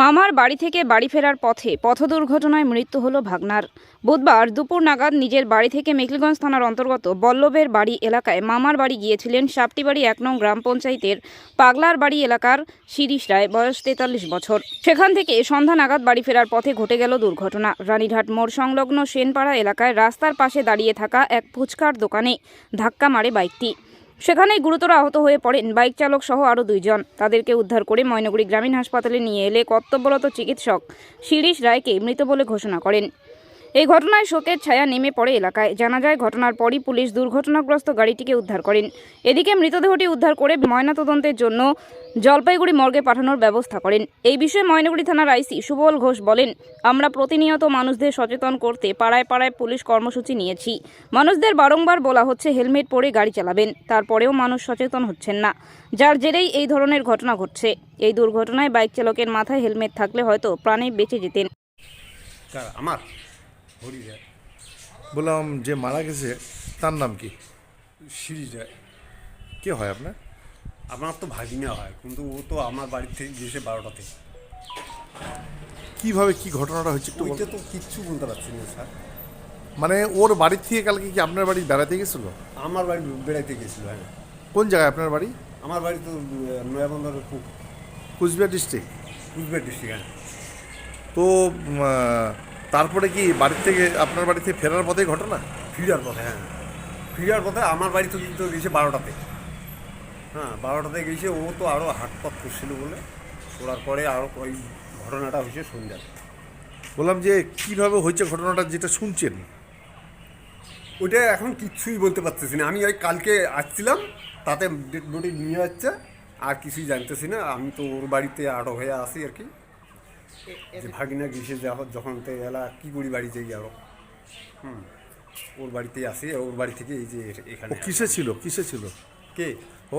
মামার বাড়ি থেকে বাড়ি ফেরার পথে পথ দুর্ঘটনায় মৃত্যু হলো ভাগনার। বুধবার দুপুর নাগাদ নিজের বাড়ি থেকে মেখলিগঞ্জ থানার অন্তর্গত বল্লভের বাড়ি এলাকায় মামার বাড়ি গিয়েছিলেন সাপটিবাড়ি এক নং গ্রাম পঞ্চায়েতের পাগলার বাড়ি এলাকার শিরিষ রায়, বয়স তেতাল্লিশ বছর। সেখান থেকে সন্ধ্যা নাগাদ বাড়ি ফেরার পথে ঘটে গেল দুর্ঘটনা। রানীঘাট মোড় সংলগ্ন সেনপাড়া এলাকায় রাস্তার পাশে দাঁড়িয়ে থাকা এক ফুচকার দোকানে ধাক্কা মারে বাইকটি। সেখানেই গুরুতর আহত হয়ে পড়েন বাইক চালক সহ আরও দুইজন। তাদেরকে উদ্ধার করে ময়নগুড়ি গ্রামীণ হাসপাতালে নিয়ে এলে কর্তব্যরত চিকিৎসক শিরিষ রায়কে মৃত বলে ঘোষণা করেন। এই ঘটনায় শোকের ছায়া নেমে পড়ে এলাকায়। জানা যায়, ঘটনার পরই পুলিশ দুর্ঘটনাগ্রস্ত গাড়িটিকে উদ্ধার করেন। এদিকে মৃতদেহটি উদ্ধার করে ময়নাতদন্তের জন্য জলপাইগুড়ি মর্গে পাঠানোর ব্যবস্থা করেন। এই বিষয়ে ময়নাগুড়ি থানার আইসি সুবল ঘোষ বলেন, আমরা প্রতিনিয়ত মানুষদের সচেতন করতে পাড়ায় পাড়ায় পুলিশ কর্মসূচি নিয়েছি। মানুষদের বারংবার বলা হচ্ছে হেলমেট পরে গাড়ি চালাবেন, তারপরেও মানুষ সচেতন হচ্ছেন না। যার জেরেই এই ধরনের ঘটনা ঘটছে। এই দুর্ঘটনায় বাইক চালকের মাথায় হেলমেট থাকলে হয়তো প্রাণে বেঁচে যেতেন। আমার? হরি যায় বললাম যে মারা গেছে তার নাম কি? সিঁড়ি যায় কে হয় আপনার? আমার তো ভাগিনা হয় কিন্তু ও তো আমার বাড়ি থেকে গিয়েছে বারোটাতে কীভাবে কি ঘটনাটা হয়েছে একটু ওইটা বলুন। তো কিচ্ছু বলতে পারছি না স্যার। মানে ওর বাড়ির থেকে কালকে কি আপনার বাড়ি বেড়াতে গেছিল? আমার বাড়ি বেড়াইতে গেছিল হ্যাঁ। কোন জায়গায় আপনার বাড়ি? আমার বাড়ি তো নয়াবন্দরের কুচবিহার ডিস্ট্রিক্ট কুচবিহার ডিস্ট্রিক্ট হ্যাঁ। তো উম, আহ, তারপরে কি বাড়ির থেকে আপনার বাড়িতে ফেরার পথে ঘটনা? ফিরার পথে হ্যাঁ। ফিরার পথে আমার বাড়ি তো কিন্তু গেছে বারোটাতে। হ্যাঁ বারোটাতে গেছে ও তো আরও হাটপথ করছিল বলে। করার পরে আরও ওই ঘটনাটা হয়েছে সন্ধ্যা বললাম যে কীভাবে হয়েছে ঘটনাটা যেটা শুনছেন? ওইটা এখন কিচ্ছুই বলতে পারতেছি না। আমি ওই কালকে আসছিলাম তাতে ডেড বডি নিয়ে যাচ্ছে আর কিছুই জানতেছি না। আমি তো ওর বাড়িতে আরও হয়ে আসি আর কি। যে ভাগিনা গেছে যখন যখন তো এলা কি করি বাড়িতে গেল? হুম ওর বাড়িতে আসি ওর বাড়ি থেকে এই যে এখানে কিসে ছিল? কিসে ছিল? কে? ও?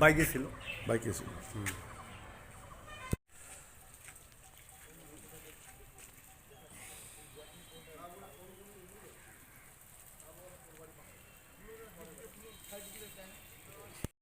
বাইকে ছিল। বাইকে ছিল।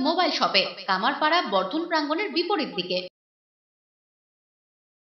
মোবাইল শপে কামারপাড়া বর্ধন প্রাঙ্গণের বিপরীত দিকে।